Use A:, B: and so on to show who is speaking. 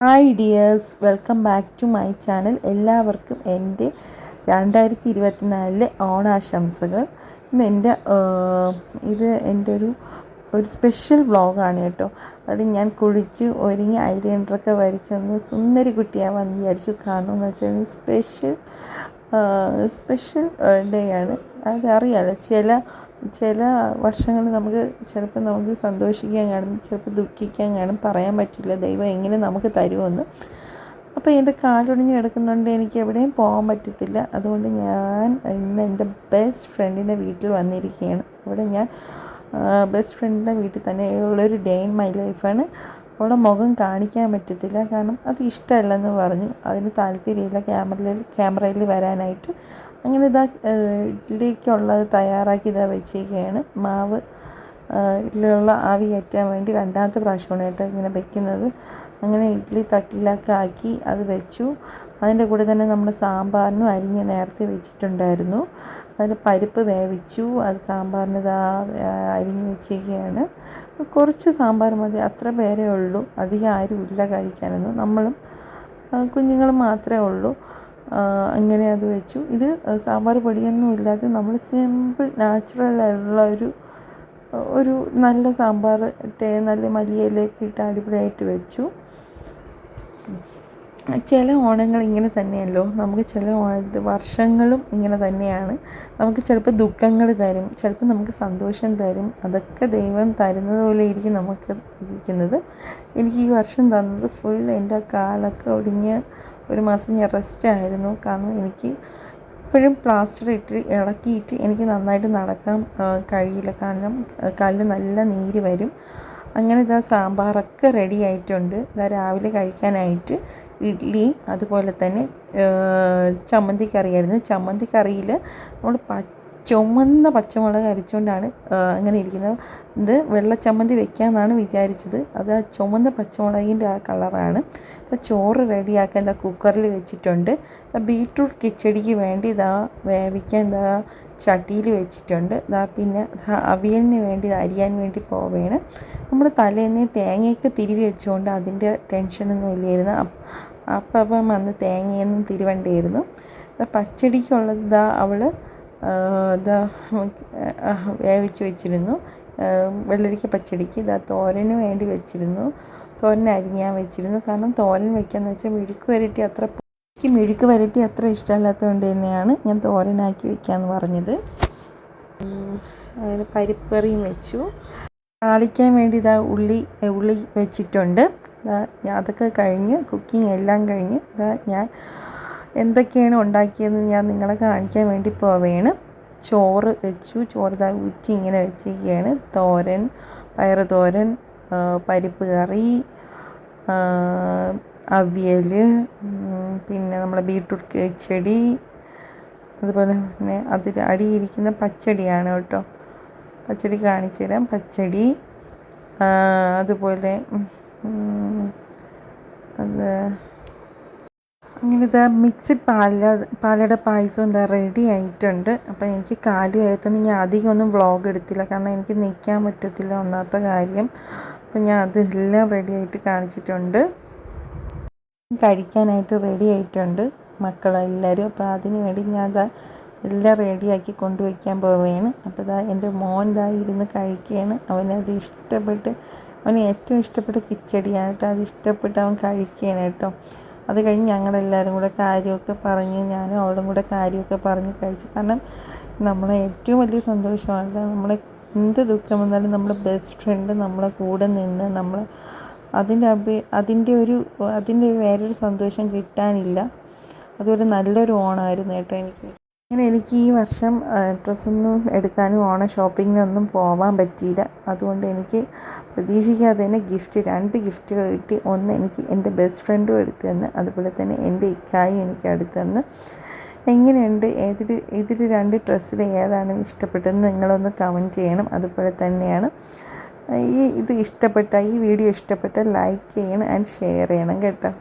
A: Hi dears welcome back to my channel എല്ലാവർക്കും എന്റെ രണ്ടായിരത്തി ഇരുപത്തിനാലിലെ ഓണാശംസകൾ. ഇന്ന് എന്റെ ഇത് എന്റെ ഒരു ഒരു സ്പെഷ്യൽ വ്ളോഗാണ് കേട്ടോ. അത് ഞാൻ കുളിച്ച് ഒരുങ്ങി ഐലൈനറൊക്കെ വരച്ചൊന്ന് സുന്ദരി കുട്ടിയാവാൻ വിചാരിച്ചു കാരണം എന്ന് വെച്ചാൽ സ്പെഷ്യൽ സ്പെഷ്യൽ ഡേ ആണ്. അതറിയാലോ ചില ചില വർഷങ്ങൾ നമുക്ക് ചിലപ്പോൾ നമുക്ക് സന്തോഷിക്കാൻ കാണും ചിലപ്പോൾ ദുഃഖിക്കാൻ കാണും പറയാൻ പറ്റില്ല ദൈവം എങ്ങനെ നമുക്ക് തരുമെന്ന്. അപ്പോൾ എന്റെ കാലൊടിഞ്ഞ് കിടക്കുന്നുണ്ട് എനിക്ക് എവിടെയും പോകാൻ പറ്റത്തില്ല. അതുകൊണ്ട് ഞാൻ ഇന്ന് എന്റെ ബെസ്റ്റ് ഫ്രണ്ടിന്റെ വീട്ടിൽ വന്നിരിക്കുകയാണ്. ഇവിടെ ഞാൻ ബെസ്റ്റ് ഫ്രണ്ടിന്റെ വീട്ടിൽ തന്നെ ഉള്ളൊരു ഡേ ഇൻ മൈ ലൈഫാണ് അവളുടെ മുഖം കാണിക്കാൻ പറ്റത്തില്ല. കാരണം അത് ഇഷ്ടമല്ലെന്ന് പറഞ്ഞു. അതിന് താല്പര്യമില്ല. ക്യാമറയിൽ ക്യാമറയിൽ വരാനായിട്ട്. അങ്ങനെ ഇതാ ഇഡ്ഡലിക്കുള്ളത് തയ്യാറാക്കി ഇതാ വെച്ചിരിക്കുകയാണ്. മാവ് ഇഡ്ഡലിയുള്ള ആവി കയറ്റാൻ വേണ്ടി രണ്ടാമത്തെ പ്രാവശ്യമാണ് കേട്ടോ ഇങ്ങനെ വെക്കുന്നത്. അങ്ങനെ ഇഡ്ഡലി തട്ടിലൊക്കെ ആക്കി അത് വെച്ചു. അതിന്റെ കൂടെ തന്നെ നമ്മൾ സാമ്പാറിനും അരിഞ്ഞ് നേരത്തെ വെച്ചിട്ടുണ്ടായിരുന്നു. അതിന് പരിപ്പ് വേവിച്ചു. അത് സാമ്പാറിന് ഇതാ അരിഞ്ഞ് വെച്ചിരിക്കുകയാണ്. കുറച്ച് സാമ്പാർ മതി. അത്ര പേരേ ഉള്ളൂ. അധികം ആരും ഇല്ല കഴിക്കാനൊന്നും. നമ്മളും കുഞ്ഞുങ്ങളും മാത്രമേ ഉള്ളൂ. അങ്ങനെ അത് വെച്ചു. ഇത് സാമ്പാർ പൊടിയൊന്നും ഇല്ലാതെ നമ്മൾ സിമ്പിൾ നാച്ചുറൽ ആയിട്ടുള്ള ഒരു ഒരു നല്ല സാമ്പാർ ടേ നല്ല മല്ലിയിലേക്ക് ഇട്ട് അടിപൊളിയായിട്ട് വെച്ചു. ചില ഓണങ്ങൾ ഇങ്ങനെ തന്നെയല്ലോ. നമുക്ക് ചില വർഷങ്ങളും ഇങ്ങനെ തന്നെയാണ്. നമുക്ക് ചിലപ്പോൾ ദുഃഖങ്ങൾ തരും ചിലപ്പോൾ നമുക്ക് സന്തോഷം തരും. അതൊക്കെ ദൈവം തരുന്നത് പോലെ ഇരിക്കും നമുക്ക് ഇരിക്കുന്നത്. എനിക്ക് ഈ വർഷം തന്നത് ഫുൾ എന്റെ കാലൊക്കെ ഒടിഞ്ഞ് ഒരു മാസം ഞാൻ റെസ്റ്റ് ആയിരുന്നു കാരണം എനിക്ക് ഇപ്പോഴും പ്ലാസ്റ്റർ ഇട്ട് ഇളക്കിയിട്ട് എനിക്ക് നന്നായിട്ട് നടക്കാൻ കഴിയില്ല. കാരണം കാലിൽ നല്ല നീര് വരും. അങ്ങനെ ഇതാ സാമ്പാറൊക്കെ റെഡി ആയിട്ടുണ്ട്. ഇതാ രാവിലെ കഴിക്കാനായിട്ട് ഇഡ്ഡലിയും അതുപോലെ തന്നെ ചമ്മന്തി കറിയായിരുന്നു. ചമ്മന്തി കറിയിൽ നമ്മൾ ചുമന്ന പച്ചമുളക് അരച്ചുകൊണ്ടാണ് അങ്ങനെ ഇരിക്കുന്നത്. ഇത് വെള്ള ചമ്മന്തി വെക്കാമെന്നാണ് വിചാരിച്ചത്. അത് ആ ചുമന്ന പച്ചമുളകിന്റെ ആ കളറാണ്. ചോറ് റെഡിയാക്കാൻ എന്താ കുക്കറിൽ വെച്ചിട്ടുണ്ട്. ബീട്രൂട്ട് കിച്ചടിക്ക് വേണ്ടി ഇതാ വേവിക്കാൻ എന്താ ചട്ടിയിൽ വെച്ചിട്ടുണ്ട്. ഇതാ പിന്നെ അവിയലിന് വേണ്ടി അരിയാൻ വേണ്ടി പോവുകയാണ്. നമ്മൾ തലേന്ന് തേങ്ങയൊക്കെ തിരിവി വെച്ചുകൊണ്ട് അതിന്റെ ടെൻഷനൊന്നും ഇല്ലായിരുന്നു. അപ്പം അപ്പം അന്ന് തേങ്ങയൊന്നും തിരുവണ്ടായിരുന്നു. പച്ചടിക്കുള്ളത് ഇതാ അവൾ ഇതാ വേവിച്ച് വെച്ചിരുന്നു. വെള്ളരിക്ക പച്ചടിക്ക് ഇതാ തോരന് വേണ്ടി വെച്ചിരുന്നു. തോരൻ അരിഞ്ഞാൻ വെച്ചിരുന്നു. കാരണം തോരൻ വെക്കാന്ന് വെച്ചാൽ മെഴുക്ക് വരട്ടി അത്ര എനിക്ക് മെഴുക്ക് വരട്ടി അത്ര ഇഷ്ടമല്ലാത്തതുകൊണ്ട് തന്നെയാണ് ഞാൻ തോരനാക്കി വെക്കാമെന്ന് പറഞ്ഞത്. അതിന് പരിപ്പ് കറിയും വെച്ചു. താളിക്കാൻ വേണ്ടി ഇതാ ഉള്ളി ഉള്ളി വെച്ചിട്ടുണ്ട്. അതൊക്കെ കഴിഞ്ഞ് കുക്കിംഗ് എല്ലാം കഴിഞ്ഞ് ഇതാ ഞാൻ എന്തൊക്കെയാണ് ഉണ്ടാക്കിയതെന്ന് ഞാൻ നിങ്ങളെ കാണിക്കാൻ വേണ്ടി പോവുകയാണ് ചോറ് വെച്ചു. ചോറ് താ ഊറ്റി ഇങ്ങനെ വെച്ചിരിക്കുകയാണ്. തോരൻ പയറ് തോരൻ പരിപ്പ് കറി അവിയൽ പിന്നെ നമ്മളെ ബീട്രൂട്ട് കിച്ചടി അതുപോലെ തന്നെ അതിൽ അടിയിരിക്കുന്ന പച്ചടിയാണ് കേട്ടോ. പച്ചടി കാണിച്ചു തരാം. പച്ചടി അതുപോലെ അത് അങ്ങനെ ഇതാ മിക്സഡ് പാല പാലയുടെ പായസം എന്താ റെഡി ആയിട്ടുണ്ട്. അപ്പോൾ എനിക്ക് കാലു ആയതുകൊണ്ട് ഞാൻ അധികം ഒന്നും വ്ളോഗ് എടുത്തില്ല. കാരണം എനിക്ക് നിൽക്കാൻ പറ്റത്തില്ല ഒന്നാത്ത കാര്യം. അപ്പോൾ ഞാൻ അതെല്ലാം റെഡി ആയിട്ട് കാണിച്ചിട്ടുണ്ട്. കഴിക്കാനായിട്ട് റെഡി ആയിട്ടുണ്ട് മക്കളെല്ലാവരും അപ്പോൾ അതിന് വേണ്ടി ഞാൻ അതാ എല്ലാം റെഡിയാക്കി കൊണ്ടുവയ്ക്കാൻ പോവുകയാണ്. അപ്പോൾ ഇതാ എന്റെ മോൻ ഇതാ ഇരുന്ന് കഴിക്കുകയാണ്. അവനത് ഇഷ്ടപ്പെട്ട് അവന് ഏറ്റവും ഇഷ്ടപ്പെട്ട കിച്ചടിയാണ് കേട്ടോ. അത് ഇഷ്ടപ്പെട്ട് അവൻ കഴിക്കുകയാണ് കേട്ടോ. അത് കഴിഞ്ഞ് ഞങ്ങളെല്ലാവരും കൂടെ കാര്യമൊക്കെ പറഞ്ഞ് ഞാനും അവളും കൂടെ കാര്യമൊക്കെ പറഞ്ഞ് കഴിച്ചു. കാരണം നമ്മളെ ഏറ്റവും വലിയ സന്തോഷമാണ് നമ്മളെ എന്ത് ദുഃഖം വന്നാലും നമ്മുടെ ബെസ്റ്റ് ഫ്രണ്ട് നമ്മളെ കൂടെ നിന്ന് നമ്മൾ അതിന്റെ അഭി അതിന്റെ ഒരു അതിന്റെ വേറൊരു സന്തോഷം കിട്ടാനില്ല. അതൊരു നല്ലൊരു ഓണമായിരുന്നു കേട്ടോ എനിക്ക്. അങ്ങനെ എനിക്ക് ഈ വർഷം ഡ്രസ്സൊന്നും എടുക്കാനും ഓണ ഷോപ്പിങ്ങിനൊന്നും പോകാൻ പറ്റിയില്ല. അതുകൊണ്ട് എനിക്ക് പ്രതീക്ഷിക്കാതെ തന്നെ ഗിഫ്റ്റ് രണ്ട് ഗിഫ്റ്റുകൾ കിട്ടി. ഒന്ന് എനിക്ക് എന്റെ ബെസ്റ്റ് ഫ്രണ്ടും എടുത്തു തന്ന്. അതുപോലെ തന്നെ എന്റെ ഇക്കായും എനിക്ക് എടുത്തു തന്ന്. എങ്ങനെയുണ്ട്? ഏതിൽ ഇതിൽ രണ്ട് ഡ്രസ്സിൽ ഏതാണ് ഇഷ്ടപ്പെട്ടതെന്ന് നിങ്ങളൊന്ന് കമന്റ് ചെയ്യണം. അതുപോലെ തന്നെയാണ് ഈ ഇത് ഇഷ്ടപ്പെട്ട ഈ വീഡിയോ ഇഷ്ടപ്പെട്ട ലൈക്ക് ചെയ്യണം ആൻഡ് ഷെയർ ചെയ്യണം കേട്ടോ.